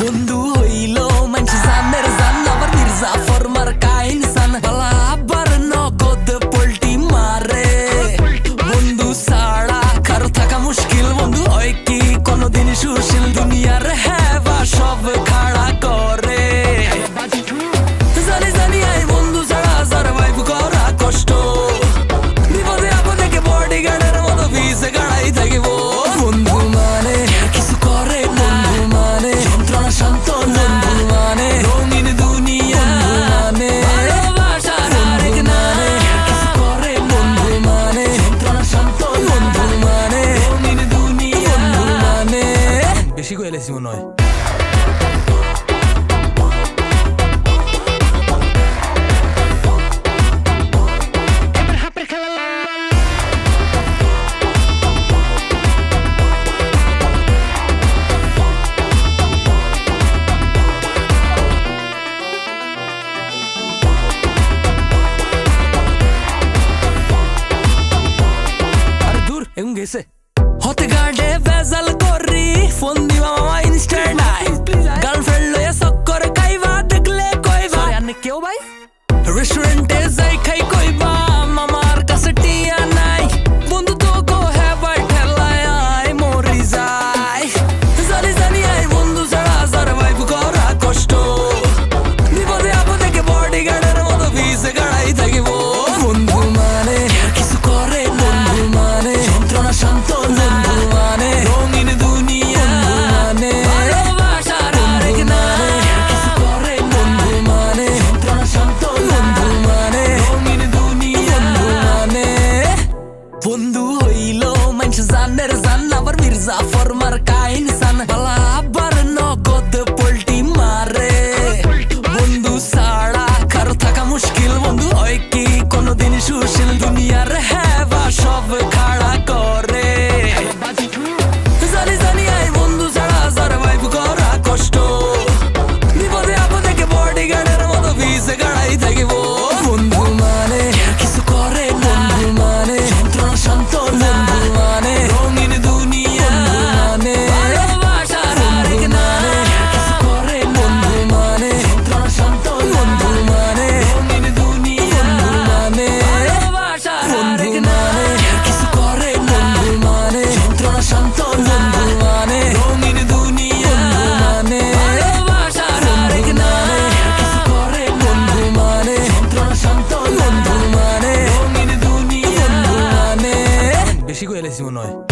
বন্ধু হইল মানুষ জানের জান আবার মির্জা ফরমার কাহিন সান বালা পাইছি মনে হয় গেছে হতে গার্ডে বেজাল করি ফোন দিবা জানের জান আবার মির্জা ফরমার কাহিনী বেশি মনে